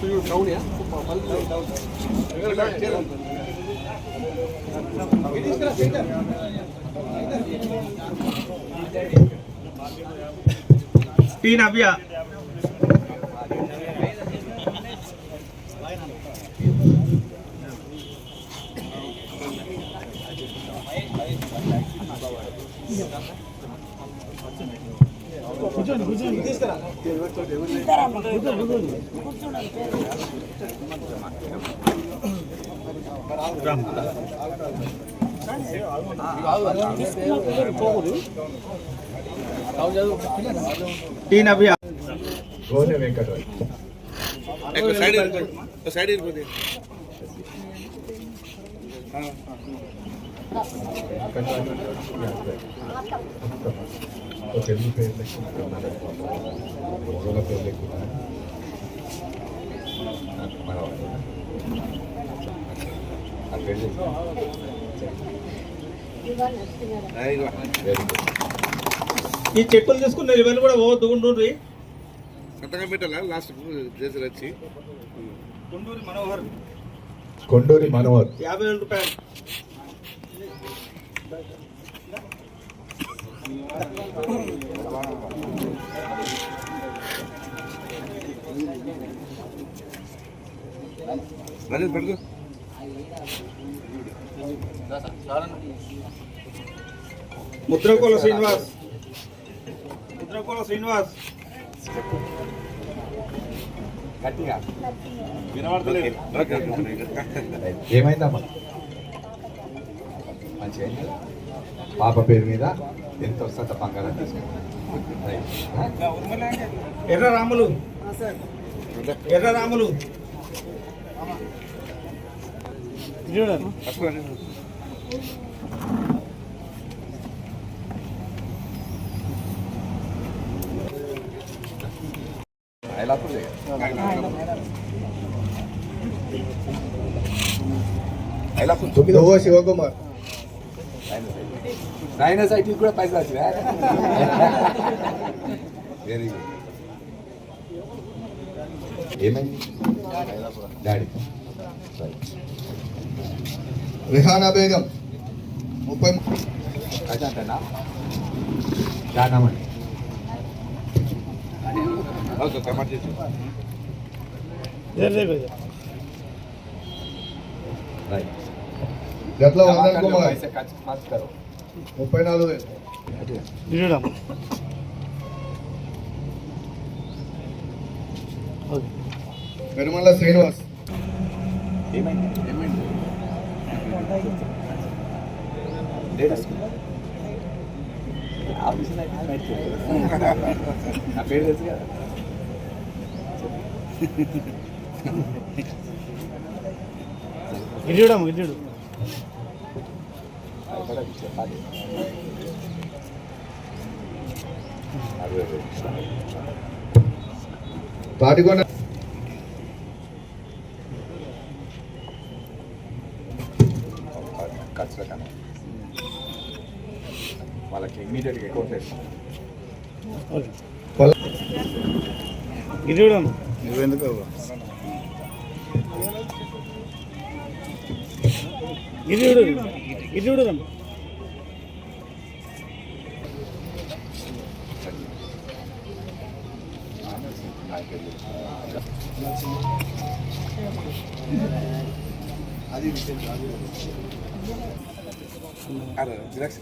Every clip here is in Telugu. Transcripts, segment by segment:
ತುಯು ಟೌನ್ టీ Thank you. వెంకటరాయ్ సైడ్ ఇరిపోతే ఒక తెలుగు పేరు లేకుండా మొగల పేరు లేకుండా మన ఆ పేరు చెప్పు. Very good. ఈ చెక్కులు తీసుకున్నారు ఇవన్నీ కూడా పోవద్దు ఉండ్రి సంతకం పెట్టాలా లాస్ట్ చేసి వచ్చి గుంటూరు మనోహర్ కొండూరి మనోహర్ యాభై వేల రూపాయలు పడుకో. ముద్రకోల శ్రీనివాస్. ముద్రకోల శ్రీనివాస్. ఏమైందమ్మా? మంచిగా అయింది. పాప పేరు మీద? ఎంత వస్తుందో బంగారం తీసుకుంటాం ఎర్ర రాములు. ఎర్ర రాములు. పట్టుకోండి ఐలాపూర్ ఐలాపూర్ తొమ్మిదవ శివకుమార్. ಸೈನಸೈಟಿಸ್ ಕೂಡ ಪೈಸೆ ಹಚ್ಚಿದೆ ವೆರಿ ಗುಡ್ ఏమైంది డాడీ రిహానా బేగం ముప్పై అదంటనా దానామండి ఓకే కమెంట్ చేసి రైట్ గట్ల వందన కుమార్ పైసా ఖర్చు మార్చుకోరు ముప్పై నాలుగు. వేలు పెరుమల్ల శ్రీనివాస్. నా పేరు తెలుసు కదా. అది కూడా చెప్పాలి. తాటికొండ ఖర్చుల కన్నా వాళ్ళకి ఇమీడియట్గా అకౌంట్ నువ్వెందుకు గిరియుడు గిరియుడు రమ్మ జిరాక్స్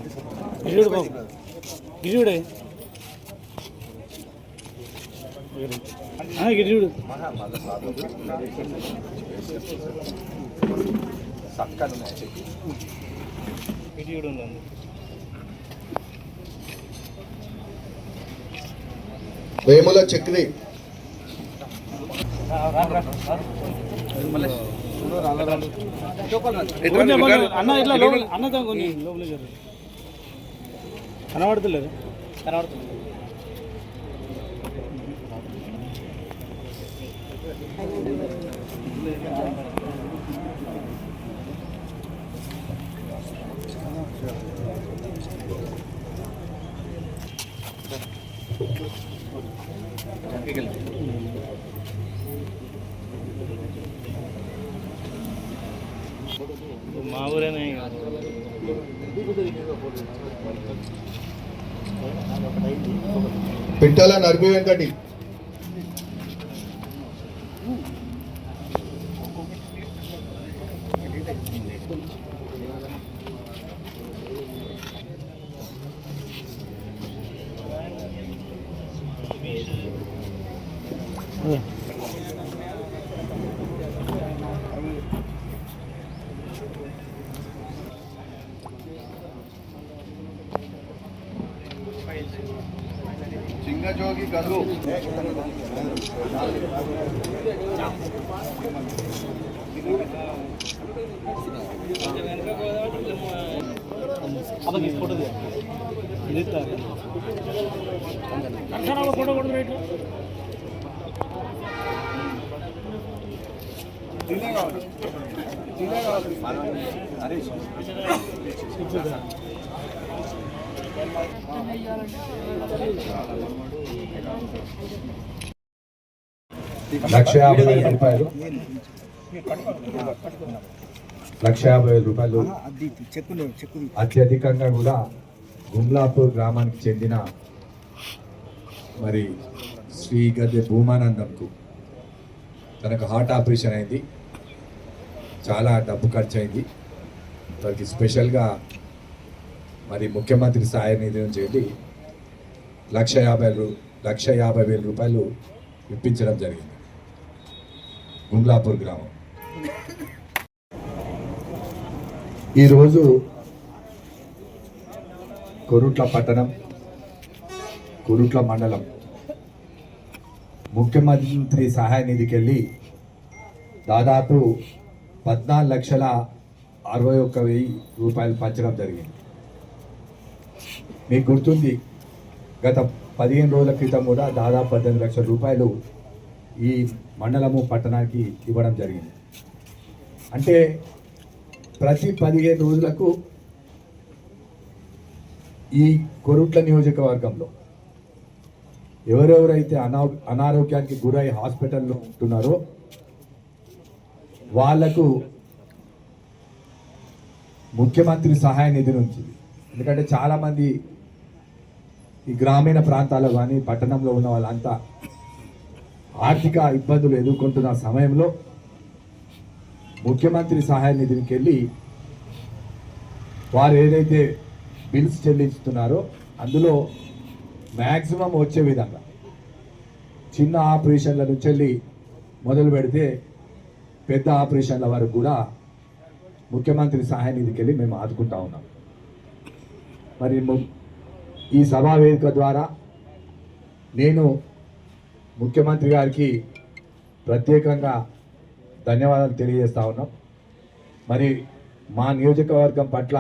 తీసుకో గిరియుడు బాబు గిరియుడే ఆ, గిరియుడు ఉందండి వేముల చక్రి. కొంచెం కొంచెం అన్న ఇట్లా మా ఊరేనే ఇక. పిట్టల నరపి వెంకటి 예. 저기 가서 ಅದಕ್ಕೆ ಫೋಟೋ ಇರ್ತಾರೆ లక్ష యాభై వేల రూపాయలు. లక్ష యాభై వేల రూపాయలు. అత్యధికంగా కూడా గుమ్లాపూర్ గ్రామానికి చెందిన మరి శ్రీ గద్దె భూమానందంకు తనకు హార్ట్ ఆపరేషన్ అయింది. చాలా డబ్బు ఖర్చు అయింది. తనకి స్పెషల్గా మరి ముఖ్యమంత్రి సహాయ నిధి నుంచి వెళ్ళి లక్ష యాభై రూ- లక్ష యాభై వేల రూపాయలు ఇప్పించడం జరిగింది. గుండ్లాపూర్ గ్రామం. ఈరోజు కొరుట్ల పట్టణం కొరుట్ల మండలం ముఖ్యమంత్రి సహాయ నిధికి వెళ్ళి దాదాపు పద్నాలుగు లక్షల అరవై ఒక్క వెయ్యి రూపాయలు పంచడం జరిగింది. మీకు గుర్తుంది గత పదిహేను రోజుల క్రితం కూడా దాదాపు పద్దెనిమిది లక్షల రూపాయలు ఈ మండలము పట్టణానికి ఇవ్వడం జరిగింది. అంటే ప్రతి పదిహేను రోజులకు ఈ కొరుట్ల నియోజకవర్గంలో ఎవరెవరైతే అనా అనారోగ్యానికి గురై హాస్పిటల్లో ఉంటున్నారో వాళ్ళకు ముఖ్యమంత్రి సహాయ నిధి నుంచి ఎందుకంటే చాలామంది ఈ గ్రామీణ ప్రాంతాల్లో కానీ పట్టణంలో ఉన్న వాళ్ళంతా ఆర్థిక ఇబ్బందులు ఎదుర్కొంటున్న సమయంలో ముఖ్యమంత్రి సహాయ నిధికి వెళ్ళి వారు ఏదైతే బిల్స్ చెల్లిస్తున్నారో అందులో మ్యాక్సిమం వచ్చే విధంగా చిన్న ఆపరేషన్ల నుంచి వెళ్ళి మొదలు పెడితే పెద్ద ఆపరేషన్ల వరకు కూడా ముఖ్యమంత్రి సహాయ నిధికి వెళ్ళి మేము ఆదుకుంటా ఉన్నాం. మరి ము- ఈ సభా వేదిక ద్వారా నేను ముఖ్యమంత్రి గారికి ప్రత్యేకంగా ధన్యవాదాలు తెలియజేస్తా ఉన్నాం. మరి మా నియోజకవర్గం పట్ల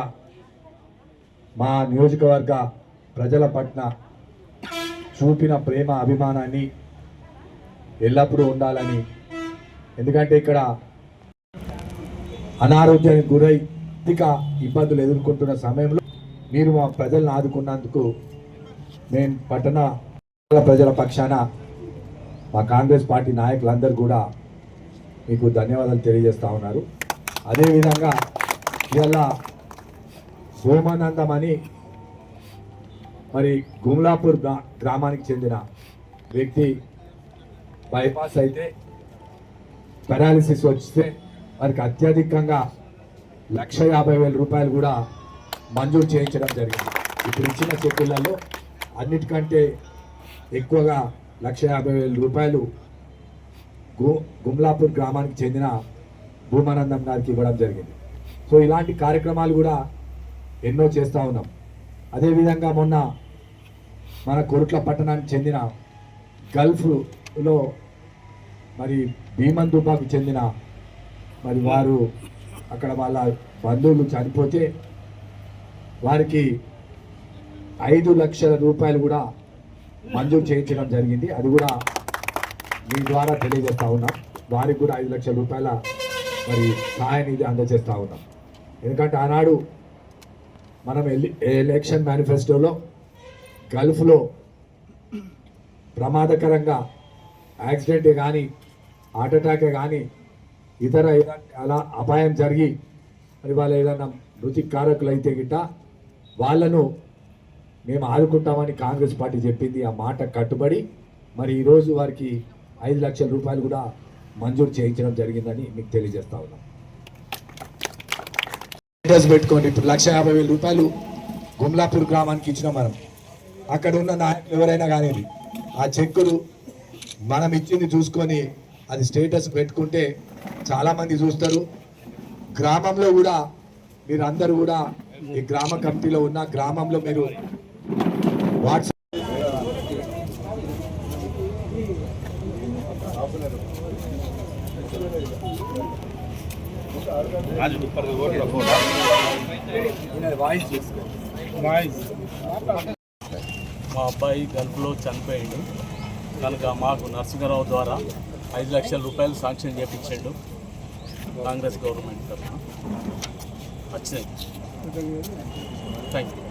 మా నియోజకవర్గ ప్రజల పట్ల చూపిన ప్రేమ అభిమానాన్ని ఎల్లప్పుడూ ఉండాలని. ఎందుకంటే ఇక్కడ అనారోగ్యానికి గురై ఇబ్బందులు ఎదుర్కొంటున్న సమయంలో మీరు మా ప్రజలను ఆదుకున్నందుకు నేను పట్టణ ప్రజల పక్షాన మా కాంగ్రెస్ పార్టీ నాయకులందరూ కూడా మీకు ధన్యవాదాలు తెలియజేస్తా ఉన్నారు. అదేవిధంగా ఇవాళ సోమానందం అని మరి గుమ్లాపూర్ గ్రా గ్రామానికి చెందిన వ్యక్తి బైపాస్ అయితే పెరాలిసిస్ వస్తే వారికి అత్యధికంగా లక్ష యాభై వేల రూపాయలు కూడా మంజూరు చేయించడం జరిగింది. ఇప్పుడు ఇచ్చిన చెక్కులలో అన్నిటికంటే ఎక్కువగా లక్ష యాభై వేల రూపాయలు గు గుమ్లాపూర్ గ్రామానికి చెందిన భూమానందం గారికి ఇవ్వడం జరిగింది. సో ఇలాంటి కార్యక్రమాలు కూడా ఎన్నో చేస్తూ ఉన్నాం. అదేవిధంగా మొన్న మన కొరుట్ల పట్టణానికి చెందిన గల్ఫ్లో మరి భీమన్ దుబాకు చెందిన మరి వారు అక్కడ వాళ్ళ బంధువులు చనిపోతే వారికి ఐదు లక్షల రూపాయలు కూడా మంజూరు చేయించడం జరిగింది. అది కూడా మీ ద్వారా తెలియజేస్తా ఉన్నాం. వారికి కూడా ఐదు లక్షల రూపాయల మరి సహాయం ఇది అందజేస్తూ ఉన్నాం. ఎందుకంటే ఆనాడు మనం ఎలి ఎలక్షన్ మేనిఫెస్టోలో గల్ఫ్లో ప్రమాదకరంగా యాక్సిడెంట్ కానీ హార్ట్ అటాకే కానీ ఇతర ఏదైనా అలా అపాయం జరిగి మరి వాళ్ళు ఏదైనా మృతి కారకులు అయితే గిట్ట వాళ్ళను మేము ఆదుకుంటామని కాంగ్రెస్ పార్టీ చెప్పింది. ఆ మాట కట్టుబడి మరి ఈరోజు వారికి ఐదు లక్షల రూపాయలు కూడా మంజూరు చేయించడం జరిగిందని మీకు తెలియజేస్తా ఉన్నాం. స్టేటస్ పెట్టుకోండి. ఇప్పుడు లక్ష యాభై వేల రూపాయలు గుమ్లాపూర్ గ్రామానికి ఇచ్చినాం మనం. అక్కడ ఉన్న నాయకులు ఎవరైనా కానీ ఆ చెక్కులు మనం ఇచ్చింది చూసుకొని అది స్టేటస్ పెట్టుకుంటే చాలామంది చూస్తారు. గ్రామంలో కూడా మీరు అందరూ కూడా ఈ గ్రామ కమిటీలో ఉన్న గ్రామంలో మీరు వాట్సాప్ మా అబ్బాయి గల్ఫ్లో చనిపోయాడు. కనుక మాకు నరసింహరావు ద్వారా ఐదు లక్షల రూపాయలు శాంక్షన్ చేయించాడు కాంగ్రెస్ గవర్నమెంట్ తరఫున. వచ్చినాయి. とい。